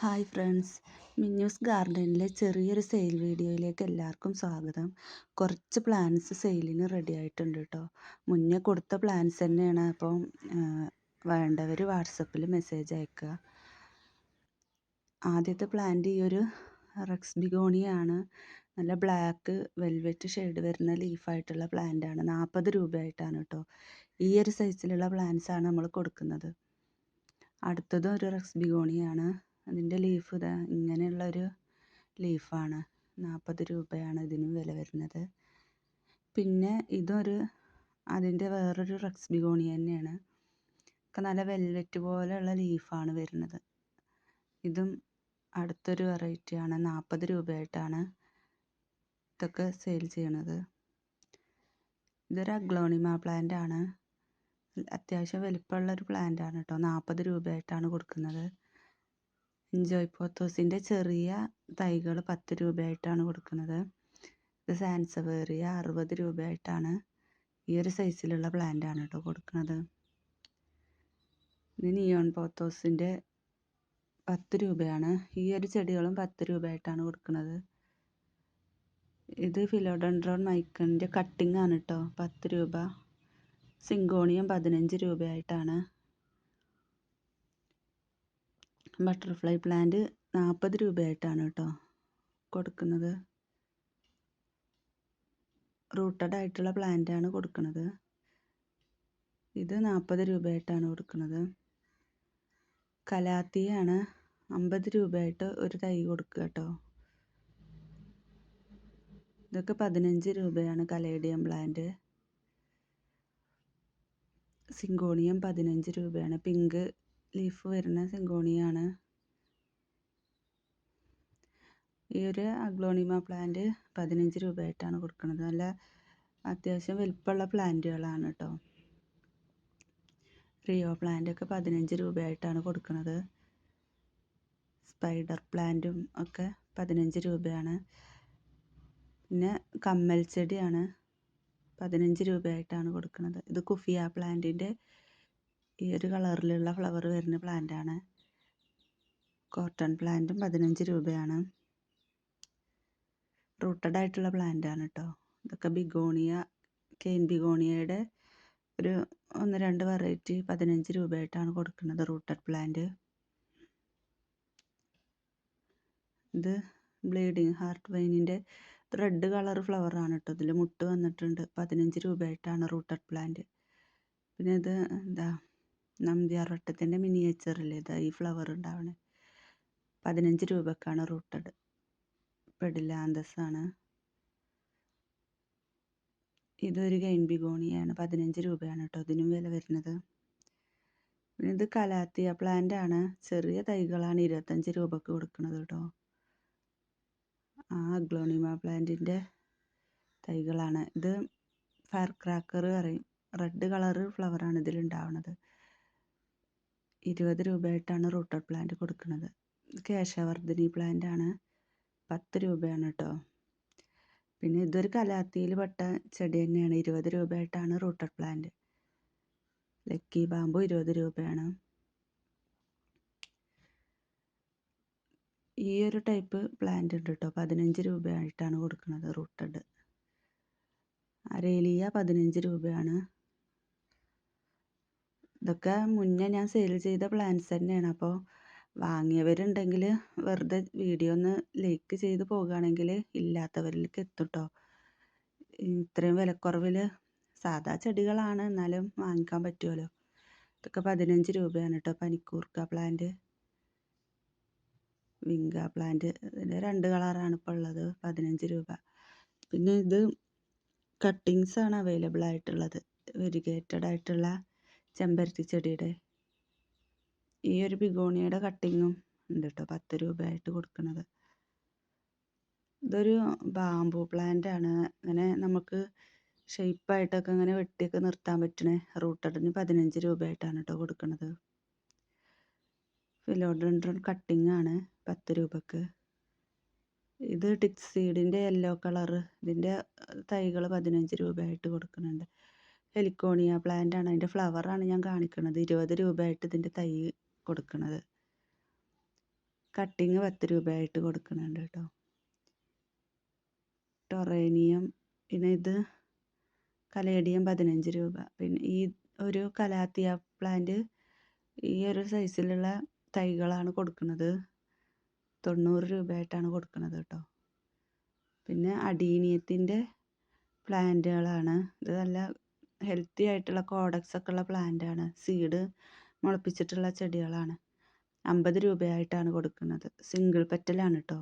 Hi friends. Minnu's ഗാർഡനിലെ ചെറിയൊരു sale വീഡിയോയിലേക്ക് എല്ലാവർക്കും സ്വാഗതം. കുറച്ച് പ്ലാന്റ്സ് സെയിലിന് റെഡി ആയിട്ടുണ്ട് കേട്ടോ മുന്നേ കൊടുത്ത പ്ലാന്റ്സ് തന്നെയാണ്. അപ്പം വേണ്ടവർ വാട്സപ്പിൽ മെസ്സേജ് അയക്കുക. ആദ്യത്തെ പ്ലാന്റ് ഈ ഒരു റെക്സ് ബിഗോണിയാണ് നല്ല ബ്ലാക്ക് വെൽവെറ്റ് ഷെയ്ഡ് വരുന്ന ലീഫായിട്ടുള്ള പ്ലാന്റാണ് നാൽപ്പത് രൂപയായിട്ടാണ് കേട്ടോ ഈ ഒരു സൈസിലുള്ള പ്ലാന്റ്സ് ആണ് നമ്മൾ കൊടുക്കുന്നത്. അടുത്തതും ഒരു റെക്സ് ബിഗോണിയാണ് അതിന്റെ ലീഫ് ഇതാ ഇങ്ങനെയുള്ളൊരു ലീഫാണ് നാൽപ്പത് രൂപയാണ് ഇതിന് വില വരുന്നത്. പിന്നെ ഇതൊരു അതിന്റെ വേറൊരു റെക്സ് ബിഗോണി തന്നെയാണ്. ഒക്കെ നല്ല വെൽവെറ്റ് പോലെയുള്ള ലീഫാണ് വരുന്നത്. ഇതും അടുത്തൊരു വെറൈറ്റിയാണ് നാൽപ്പത് രൂപയായിട്ടാണ് ഇതൊക്കെ സെയിൽ ചെയ്യണത്. ഇതൊരു അഗ്ലോണിമ പ്ലാന്റ് ആണ്. അത്യാവശ്യം വലിപ്പമുള്ളൊരു പ്ലാന്റ് ആണ് കേട്ടോ. നാൽപ്പത് രൂപയായിട്ടാണ് കൊടുക്കുന്നത്. എൻജോയ് പോത്തോസിന്റെ ചെറിയ തൈകൾ പത്ത് രൂപയായിട്ടാണ് കൊടുക്കുന്നത്. ഇത് സാൻസവേറിയ അറുപത് രൂപയായിട്ടാണ് ഈ ഒരു സൈസിലുള്ള പ്ലാന്റാണ് കേട്ടോ കൊടുക്കുന്നത്. ഇത് നിയോൺ പോത്തോസിന്റെ പത്ത് രൂപയാണ്. ഈ ഒരു ചെടികളും പത്ത് രൂപയായിട്ടാണ് കൊടുക്കുന്നത്. ഇത് ഫിലോഡൻഡ്രോൺ മൈക്കണിന്റെ കട്ടിംഗ് ആണ് കേട്ടോ പത്ത് രൂപ. സിങ്കോണിയം പതിനഞ്ച് രൂപയായിട്ടാണ്. ബട്ടർഫ്ലൈ പ്ലാന്റ് നാൽപ്പത് രൂപയായിട്ടാണ് കേട്ടോ കൊടുക്കുന്നത്. റൂട്ടഡ് ആയിട്ടുള്ള പ്ലാന്റ് ആണ് കൊടുക്കുന്നത്. ഇത് നാൽപ്പത് രൂപയായിട്ടാണ് കൊടുക്കുന്നത്. കലാത്തിയാണ് അമ്പത് രൂപയായിട്ട് ഒരു തൈ കൊടുക്കുക കേട്ടോ. ഇതൊക്കെ പതിനഞ്ച് രൂപയാണ് കലേഡിയം പ്ലാന്റ്. സിങ്കോണിയം പതിനഞ്ച് രൂപയാണ്. പിങ്ക് ലീഫ് വരുന്ന സിങ്കോണിയാണ്. ഈ ഒരു അഗ്ലോണിമ പ്ലാന്റ് പതിനഞ്ച് രൂപയായിട്ടാണ് കൊടുക്കുന്നത്. നല്ല അത്യാവശ്യം വലിപ്പമുള്ള പ്ലാന്റുകളാണ് കേട്ടോ. റിയോ പ്ലാന്റ് ഒക്കെ പതിനഞ്ച് രൂപയായിട്ടാണ് കൊടുക്കുന്നത്. സ്പൈഡർ പ്ലാന്റും ഒക്കെ പതിനഞ്ച് രൂപയാണ്. പിന്നെ കമ്മൽ ചെടിയാണ് പതിനഞ്ച് രൂപയായിട്ടാണ് കൊടുക്കുന്നത്. ഇത് കുഫിയ പ്ലാന്റിന്റെ ഈ ഒരു കളറിലുള്ള ഫ്ലവർ വരുന്ന പ്ലാന്റാണ് കോട്ടൺ പ്ലാന്റും പതിനഞ്ച് രൂപയാണ്. റൂട്ടഡ് ആയിട്ടുള്ള പ്ലാന്റാണ് കേട്ടോ ഇതൊക്കെ ബിഗോണിയ കെയിൻ ബിഗോണിയയുടെ ഒരു ഒന്ന് രണ്ട് വെറൈറ്റി പതിനഞ്ച് രൂപയായിട്ടാണ് കൊടുക്കുന്നത് റൂട്ടഡ് പ്ലാന്റ് ഇത് ബ്ലീഡിങ് ഹാർട്ട് വൈനിന്റെ റെഡ് കളർ ഫ്ലവറാണ് കേട്ടോ ഇതിൽ മുട്ട് വന്നിട്ടുണ്ട്. പതിനഞ്ച് രൂപയായിട്ടാണ് റൂട്ടഡ് പ്ലാന്റ് പിന്നെ ഇത് എന്താ നമ്പ്യാർവട്ടത്തിന്റെ മിനിയേച്ചറില്ലേ ഇതാ ഈ ഫ്ലവർ ഉണ്ടാവണേ. പതിനഞ്ച് രൂപക്കാണ് റൂട്ടഡ് പെഡിലാന്തസാണ് ഇതൊരു ഗൈൻ ബിഗോണിയാണ്. പതിനഞ്ച് രൂപയാണ് കേട്ടോ ഇതിനും വില വരുന്നത്. പിന്നെ ഇത് കലാത്തിയ പ്ലാന്റ് ആണ്. ചെറിയ തൈകളാണ് ഇരുപത്തഞ്ച് രൂപക്ക് കൊടുക്കുന്നത് കേട്ടോ ആ അഗ്ലോണിമ പ്ലാന്റിന്റെ തൈകളാണ്. ഇത് ഫയർ ക്രാക്കർ പറയും റെഡ് കളറ് ഫ്ലവറാണ് ഇതിലുണ്ടാവുന്നത് ഇരുപത് രൂപയായിട്ടാണ് റൂട്ടർ പ്ലാന്റ് കൊടുക്കുന്നത്. കേശവർദ്ധിനി പ്ലാന്റ് ആണ് പത്ത് രൂപയാണ് കേട്ടോ. പിന്നെ ഇതൊരു കലാത്തിയിൽ പെട്ട ചെടി തന്നെയാണ്. ഇരുപത് രൂപയായിട്ടാണ് റൂട്ടർ പ്ലാന്റ്. ലക്കി ബാമ്പു ഇരുപത് രൂപയാണ്. ഈ ഒരു ടൈപ്പ് പ്ലാന്റ് ഉണ്ട് കേട്ടോ. പതിനഞ്ച് രൂപയായിട്ടാണ് കൊടുക്കുന്നത് റൂട്ടഡ്. അരേലിയ പതിനഞ്ച് രൂപയാണ്. ഇതൊക്കെ മുന്നേ ഞാൻ സെയിൽ ചെയ്ത പ്ലാൻസ് തന്നെയാണ്. അപ്പോൾ വാങ്ങിയവരുണ്ടെങ്കിൽ വെറുതെ വീഡിയോ ഒന്ന് ലൈക്ക് ചെയ്ത് പോകുകയാണെങ്കിൽ ഇല്ലാത്തവരിലേക്ക് എത്തും കേട്ടോ ഇത്രയും വിലക്കുറവിൽ സാധാ ചെടികളാണ് എന്നാലും വാങ്ങിക്കാൻ പറ്റുമല്ലോ ഇതൊക്കെ പതിനഞ്ച് രൂപയാണ് കേട്ടോ പനിക്കൂർക്ക പ്ലാന്റ് വിങ്ക പ്ലാന്റ് ഇതിന്റെ രണ്ട് കളറാണ് ഇപ്പോൾ ഉള്ളത് പതിനഞ്ച് രൂപ. പിന്നെ ഇത് കട്ടിങ്സ് ആണ് അവൈലബിൾ ആയിട്ടുള്ളത്. വെരിഗേറ്റഡ് ആയിട്ടുള്ള ചെമ്പരത്തി ചെടിയുടെ ഈ ഒരു ബിഗോണിയുടെ കട്ടിങ്ങും ഉണ്ട് കേട്ടോ പത്ത് രൂപയായിട്ട് കൊടുക്കുന്നത്. ഇതൊരു ബാമ്പു പ്ലാന്റ് ആണ്. അങ്ങനെ നമുക്ക് ഷെയ്പ്പായിട്ടൊക്കെ ഇങ്ങനെ വെട്ടിയൊക്കെ നിർത്താൻ പറ്റണേ റൂട്ടടിന് പതിനഞ്ച് രൂപയായിട്ടാണ് കേട്ടോ കൊടുക്കുന്നത്. ഫിലോഡൻഡ്രോൺ കട്ടിംഗ് ആണ് പത്ത് രൂപക്ക്. ഇത് ടിക്സീഡിന്റെ യെല്ലോ കളർ ഇതിന്റെ തൈകൾ പതിനഞ്ച് രൂപയായിട്ട് കൊടുക്കുന്നുണ്ട്. ഹെലിക്കോണിയ പ്ലാന്റ് ആണ്. അതിന്റെ ഫ്ലവറാണ് ഞാൻ കാണിക്കുന്നത് ഇരുപത് രൂപയായിട്ട് ഇതിന്റെ തൈ കൊടുക്കുന്നത് കട്ടിങ് പത്ത് രൂപയായിട്ട് കൊടുക്കുന്നുണ്ട് കേട്ടോ ടൊറേനിയം പിന്നെ ഇത് കലേഡിയം പതിനഞ്ച് രൂപ. പിന്നെ ഈ ഒരു കലാത്തിയ പ്ലാന്റ് ഈ ഒരു സൈസിലുള്ള തൈകളാണ് കൊടുക്കുന്നത് തൊണ്ണൂറ് രൂപയായിട്ടാണ് കൊടുക്കുന്നത് കേട്ടോ പിന്നെ അടീനിയത്തിന്റെ പ്ലാന്റുകളാണ് ഇത് നല്ല ഹെൽത്തി ആയിട്ടുള്ള കോഡക്സ് ഒക്കെ ഉള്ള പ്ലാന്റാണ് സീഡ് മുളപ്പിച്ചിട്ടുള്ള ചെടികളാണ്. അമ്പത് രൂപയായിട്ടാണ് കൊടുക്കുന്നത്. സിംഗിൾ പെറ്റലാണ് കേട്ടോ